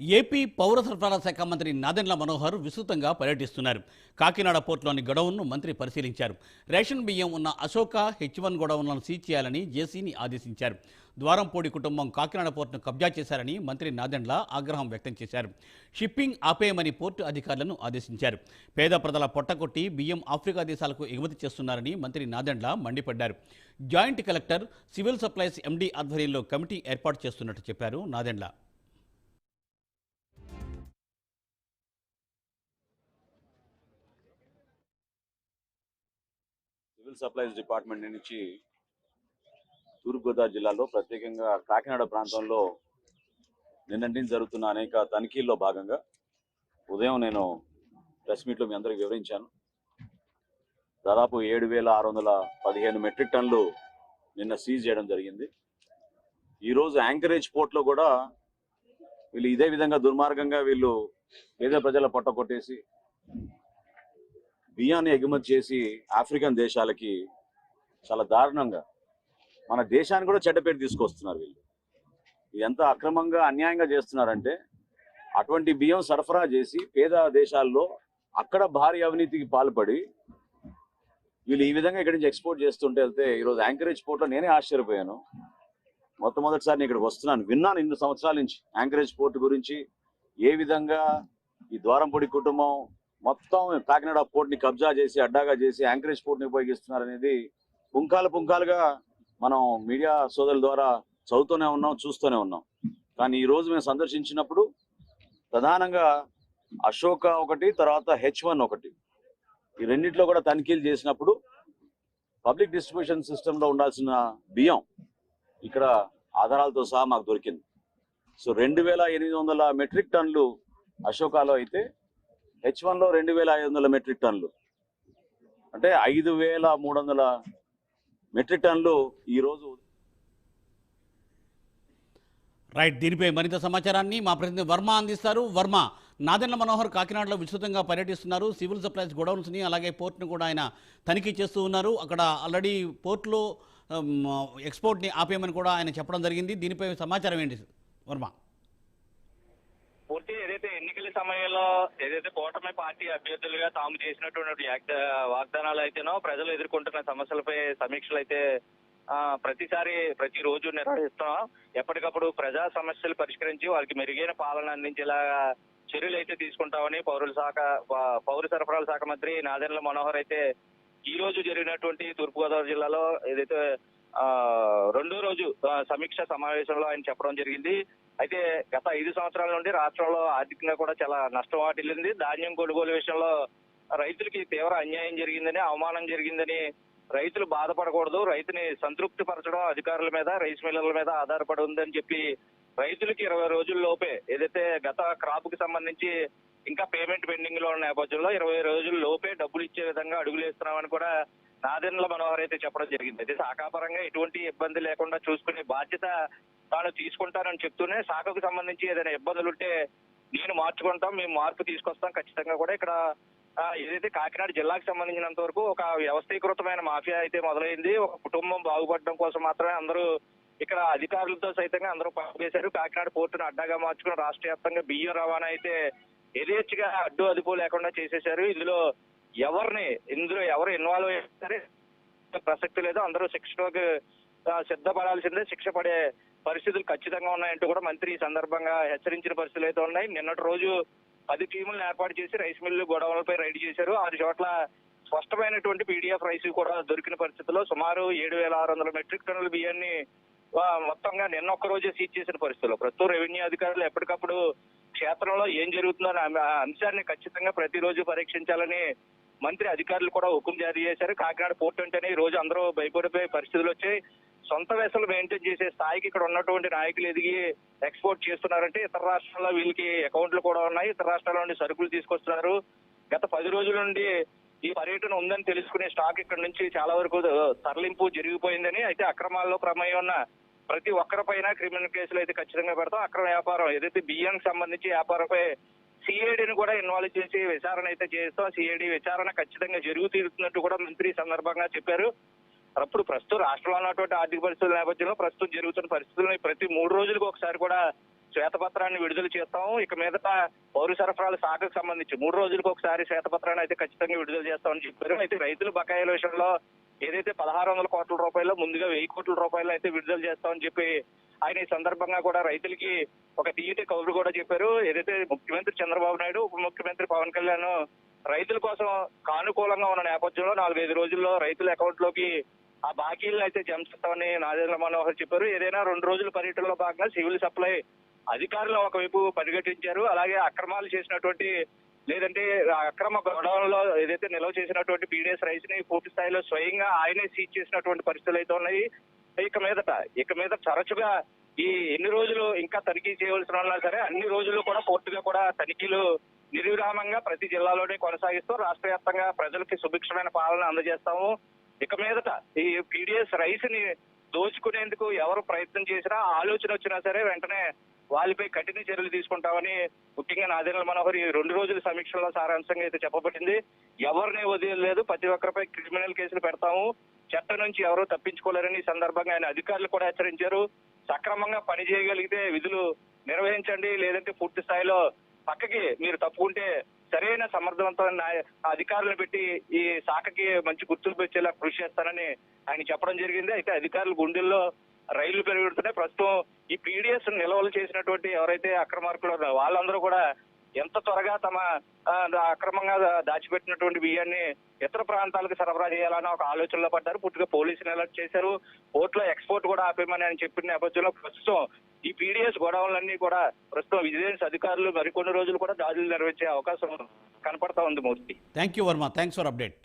AP పౌర సరఫరాల శాఖ మంత్రి నాదెండ్ల మనోహర్ విస్తృతంగా పర్యటిస్తున్నారు. కాకినాడ పోర్టులోని గొడవను మంత్రి పరిశీలించారు. రేషన్ బియ్యం ఉన్న అశోక హెచ్ వన్ గొడవలను సీజ్ చేయాలని జేసీని ఆదేశించారు. ద్వారంపూడి కుటుంబం కాకినాడ పోర్టును కబ్జా చేశారని మంత్రి నాదెండ్ల ఆగ్రహం వ్యక్తం చేశారు. షిప్పింగ్ ఆపేయమని పోర్టు అధికారులను ఆదేశించారు. పేద ప్రజల పొట్టకొట్టి బియ్యం ఆఫ్రికా దేశాలకు ఎగుమతి చేస్తున్నారని మంత్రి నాదెండ్ల మండిపడ్డారు. Joint collector civil supplies MD ఆధ్వర్యంలో కమిటీ ఏర్పాటు చేస్తున్నట్టు చెప్పారు నాదెండ్ల. సివిల్ సప్లైస్ డిపార్ట్మెంట్ నుంచి తూర్పుగోదావరి జిల్లాలో ప్రత్యేకంగా కాకినాడ ప్రాంతంలో నిన్నటి జరుగుతున్న అనేక తనిఖీల్లో భాగంగా ఉదయం నేను ప్రెస్ మీట్లో మీ అందరికి వివరించాను. దాదాపు ఏడు వేల ఆరు వందల పదిహేను మెట్రిక్ టన్నులు నిన్న సీజ్ చేయడం జరిగింది. ఈరోజు యాంకరేజ్ పోర్ట్లో కూడా వీళ్ళు ఇదే విధంగా దుర్మార్గంగా వీళ్ళు పేద ప్రజల పొట్ట కొట్టేసి బియ్యాన్ని ఎగుమతి చేసి ఆఫ్రికన్ దేశాలకి చాలా దారుణంగా మన దేశాన్ని కూడా చెడ్డపేట తీసుకొస్తున్నారు వీళ్ళు. ఇది ఎంత అక్రమంగా అన్యాయంగా చేస్తున్నారంటే అటువంటి బియ్యం సరఫరా చేసి పేద దేశాల్లో అక్కడ భారీ అవినీతికి పాల్పడి వీళ్ళు ఈ విధంగా ఇక్కడి నుంచి ఎక్స్పోర్ట్ చేస్తుంటే వెళ్తే ఈరోజు యాంకరేజ్ పోర్ట్లో నేనే ఆశ్చర్యపోయాను. మొట్టమొదటిసారి నేను ఇక్కడికి వస్తున్నాను. విన్నాను ఇన్ని సంవత్సరాల నుంచి యాంకరేజ్ పోర్ట్ గురించి ఏ విధంగా ఈ ద్వారంపొడి కుటుంబం మొత్తం కాకినాడ పోర్ట్ని కబ్జా చేసి అడ్డాగా చేసి యాంకరేజ్ పోర్ట్ని ఉపయోగిస్తున్నారు అనేది పుంకాలు పుంకాలుగా మనం మీడియా సోదరుల ద్వారా చదువుతూనే ఉన్నాం చూస్తూనే ఉన్నాం. కానీ ఈ రోజు మేము సందర్శించినప్పుడు ప్రధానంగా అశోక ఒకటి తర్వాత హెచ్ వన్ ఒకటి. ఈ రెండింటిలో కూడా తనిఖీలు చేసినప్పుడు పబ్లిక్ డిస్ట్రిబ్యూషన్ సిస్టంలో ఉండాల్సిన బియ్యం ఇక్కడ ఆధారాలతో సహా మాకు దొరికింది. సో రెండు వేల ఎనిమిది వందల మెట్రిక్ టన్నులు అశోకాలో అయితే హెచ్ వన్లో రెండు వేల ఐదు వందల మెట్రిక్ టన్నులు. అంటే ఐదు వేల మూడు వందల మెట్రిక్ టన్నులు ఈరోజు రైట్ దీనిపై మరింత సమాచారాన్ని మా ప్రతినిధి వర్మ అందిస్తారు. వర్మ నాదెండ్ల మనోహర్ కాకినాడలో విస్తృతంగా పర్యటిస్తున్నారు. సివిల్ సప్లైస్ గోడౌన్స్ని అలాగే పోర్ట్ను కూడా ఆయన తనిఖీ చేస్తూ ఉన్నారు. అక్కడ ఆల్రెడీ పోర్ట్లో ఎక్స్పోర్ట్ని ఆపేయమని కూడా ఆయన చెప్పడం జరిగింది. దీనిపై సమాచారం ఏంటి వర్మ? పూర్తి ఏదైతే ఎన్నికల సమయంలో ఏదైతే కూటమి పార్టీ అభ్యర్థులుగా తాము చేసినటువంటి వాగ్దానాలు అయితేనో ప్రజలు ఎదుర్కొంటున్న సమస్యలపై సమీక్షలు అయితే ఆ, ప్రతిసారి ప్రతి రోజు నిర్వహిస్తున్నాం. ఎప్పటికప్పుడు ప్రజా సమస్యలు పరిష్కరించి వారికి మెరుగైన పాలన అందించేలా చర్యలు అయితే తీసుకుంటామని పౌరుల శాఖ పౌర సరఫరాల శాఖ మంత్రి నాదెండ్ల మనోహర్ అయితే ఈ రోజు జరిగినటువంటి తూర్పుగోదావరి జిల్లాలో ఏదైతే ఆ రెండో రోజు సమీక్ష సమావేశంలో ఆయన చెప్పడం జరిగింది. అయితే గత ఐదు సంవత్సరాల నుండి రాష్ట్రంలో ఆర్థికంగా కూడా చాలా నష్టం వాటిల్లింది. ధాన్యం కొనుగోలు విషయంలో రైతులకి తీవ్ర అన్యాయం జరిగిందని అవమానం జరిగిందని రైతులు బాధపడకూడదు. రైతుని సంతృప్తి పరచడం అధికారుల మీద రైస్ మిల్లర్ల మీద ఆధారపడి ఉందని చెప్పి రైతులకి ఇరవై రోజుల లోపే ఏదైతే గత క్రాప్కి సంబంధించి ఇంకా పేమెంట్ పెండింగ్లో ఉన్న నేపథ్యంలో ఇరవై రోజుల లోపే డబ్బులు ఇచ్చే విధంగా అడుగులు వేస్తున్నామని కూడా నాదెన్ల మనోహర్ అయితే చెప్పడం జరిగింది. అయితే శాఖాపరంగా ఎటువంటి ఇబ్బంది లేకుండా చూసుకునే బాధ్యత తాను తీసుకుంటానని చెప్తూనే శాఖకు సంబంధించి ఏదైనా ఇబ్బందులు ఉంటే నేను మార్చుకుంటాం మేము మార్పు తీసుకొస్తాం. ఖచ్చితంగా కూడా ఇక్కడ ఏదైతే కాకినాడ జిల్లాకు సంబంధించినంత వరకు ఒక వ్యవస్థీకృతమైన మాఫియా అయితే మొదలైంది. ఒక కుటుంబం బాగుపడడం కోసం మాత్రమే అందరూ ఇక్కడ అధికారులతో సైతంగా అందరూ పనిచేశారు. కాకినాడ పోర్టును అడ్డాగా మార్చుకుని రాష్ట్ర వ్యాప్తంగా బియ్యం రవాణా అయితే యథేచ్ఛగా అడ్డు అదుపు లేకుండా చేసేశారు. ఇందులో ఎవరిని ఇందులో ఎవరు ఇన్వాల్వ్ అయ్యారే ప్రసక్తి లేదు. అందరూ శిక్షకు సిద్ధపడాల్సిందే. శిక్ష పడే పరిస్థితులు ఖచ్చితంగా ఉన్నాయంటూ కూడా మంత్రి ఈ సందర్భంగా హెచ్చరించిన పరిస్థితులు అయితే ఉన్నాయి. నిన్నటి రోజు పది టీములను ఏర్పాటు చేసి రైస్ మిల్లు గొడవలపై రైడ్ చేశారు. ఆరు చోట్ల స్పష్టమైనటువంటి పీడిఎఫ్ రైస్ కూడా దొరికిన పరిస్థితుల్లో సుమారు ఏడు వేల ఆరు వందల మెట్రిక్ టన్నుల బియ్యాన్ని మొత్తంగా నిన్న ఒక్క రోజే సీజ్ చేసిన పరిస్థితుల్లో. ప్రస్తుతం రెవెన్యూ అధికారులు ఎప్పటికప్పుడు క్షేత్రంలో ఏం జరుగుతుందో అనే అంశాన్ని ఖచ్చితంగా ప్రతిరోజు పరీక్షించాలని మంత్రి అధికారులు కూడా హుకుం జారీ చేశారు. కాకినాడ పోర్టు అంటేనే ఈ రోజు అందరూ భయపడిపోయే పరిస్థితులు వచ్చాయి. సొంత వెసలు మెయింటైన్ చేసే స్థాయికి ఇక్కడ ఉన్నటువంటి నాయకులు ఎదిగి ఎక్స్పోర్ట్ చేస్తున్నారంటే ఇతర రాష్ట్రాల్లో వీళ్ళకి అకౌంట్లు కూడా ఉన్నాయి. ఇతర రాష్ట్రాల నుండి సరుకులు తీసుకొస్తున్నారు. గత పది రోజుల నుండి ఈ పర్యటన ఉందని తెలుసుకునే స్టాక్ ఇక్కడ నుంచి చాలా వరకు తరలింపు జరిగిపోయిందని అయితే అక్రమాల్లో ప్రమేయం ఉన్న ప్రతి ఒక్కరిపైన క్రిమినల్ కేసులు అయితే ఖచ్చితంగా పెడతాం. అక్రమ వ్యాపారం ఏదైతే బియ్యానికి సంబంధించి వ్యాపారంపై సిఐడిని కూడా ఇన్వాల్వ్ చేసి విచారణ అయితే చేస్తాం. సిఐడి విచారణ ఖచ్చితంగా జరుగు తీరుతున్నట్టు కూడా మంత్రి సందర్భంగా చెప్పారు. అప్పుడు ప్రస్తుతం రాష్ట్రంలో ఉన్నటువంటి ఆర్థిక పరిస్థితుల నేపథ్యంలో ప్రస్తుతం జరుగుతున్న పరిస్థితులను ప్రతి మూడు రోజులకు ఒకసారి కూడా శ్వేతపత్రాన్ని విడుదల చేస్తాం. ఇక మీదట పౌర సరఫరాల శాఖకు సంబంధించి మూడు రోజులకు ఒకసారి శ్వేతపత్రాన్ని అయితే ఖచ్చితంగా విడుదల చేస్తామని చెప్పారు. అయితే రైతుల బకాయిల విషయంలో ఏదైతే పదహారు వందల కోట్ల రూపాయలు ముందుగా వెయ్యి కోట్ల రూపాయలు అయితే విడుదల చేస్తామని చెప్పి ఆయన ఈ సందర్భంగా కూడా రైతులకి ఒక తీయటి కబురు కూడా చెప్పారు. ఏదైతే ముఖ్యమంత్రి చంద్రబాబు నాయుడు ఉప ముఖ్యమంత్రి పవన్ కళ్యాణ్ రైతుల కోసం కానుకూలంగా ఉన్న నేపథ్యంలో నాలుగైదు రోజుల్లో రైతుల అకౌంట్లోకి ఆ బాకీలను అయితే జమ చేస్తామని నాదేంద్ర మనోహర్ చెప్పారు. ఏదైనా రెండు రోజుల పర్యటనలో భాగంగా సివిల్ సప్లై అధికారులు ఒకవైపు పరిగెట్టించారు అలాగే అక్రమాలు చేసినటువంటి లేదంటే అక్రమ గొడవల్లో ఏదైతే నిల్వ చేసినటువంటి పీడిఎస్ రైస్ని పూర్తి స్థాయిలో స్వయంగా ఆయనే సీజ్ చేసినటువంటి పరిస్థితులు అయితే ఉన్నాయి. ఇక మీదట ఇక మీద తరచుగా ఈ ఎన్ని రోజులు ఇంకా తనిఖీ చేయవలసిన ఉన్నా సరే అన్ని రోజులు కూడా పూర్తిగా కూడా తనిఖీలు నిర్విరామంగా ప్రతి జిల్లాలోనే కొనసాగిస్తూ రాష్ట్ర వ్యాప్తంగా ప్రజలకి సుభిక్షమైన పాలన అందజేస్తాము. ఇక మీదట ఈ పీడిఎస్ రైస్ని దోచుకునేందుకు ఎవరు ప్రయత్నం చేసినా ఆలోచన వచ్చినా సరే వెంటనే వాళ్ళపై కఠిన చర్యలు తీసుకుంటామని ముఖ్యంగా నాదేనల్ మనోహర్ ఈ రెండు రోజుల సమీక్షలో సారాంశంగా అయితే చెప్పబడింది. ఎవరిని వదిలేదు ప్రతి ఒక్కరిపై క్రిమినల్ కేసులు పెడతాము. చట్టం నుంచి ఎవరూ తప్పించుకోలేరని ఈ సందర్భంగా ఆయన అధికారులు కూడా హెచ్చరించారు. సక్రమంగా పని చేయగలిగితే విధులు నిర్వహించండి. లేదంటే పూర్తి స్థాయిలో పక్కకి మీరు తప్పుకుంటే సరైన సమర్థవంతమైన అధికారులను పెట్టి ఈ శాఖకి మంచి గుర్తింపు వచ్చేలా కృషి చేస్తానని ఆయన చెప్పడం జరిగింది. అయితే అధికారులు గుండెల్లో రైళ్ళు పెరుగుతున్నాయి ప్రస్తుతం ఈ పీడిఎస్ నిల్వలు చేసినటువంటి ఎవరైతే అక్రమార్కులు వాళ్ళందరూ కూడా ఎంత త్వరగా తమ అక్రమంగా దాచిపెట్టినటువంటి బియ్యాన్ని ఇతర ప్రాంతాలకు సరఫరా చేయాలన్న ఒక ఆలోచనలో పడ్డారు. పూర్తిగా పోలీసులు అలర్ట్ చేశారు. పోర్టులో ఎక్స్పోర్ట్ కూడా ఆపేయమని అని చెప్పిన నేపథ్యంలో ప్రస్తుతం ఈ పీడిఎస్ గొడవలన్నీ కూడా ప్రస్తుతం విజిలెన్స్ అధికారులు మరికొన్ని రోజులు కూడా దాడులు నిర్వహించే అవకాశం కనపడతా ఉంది Murthy thank you Varma thanks for update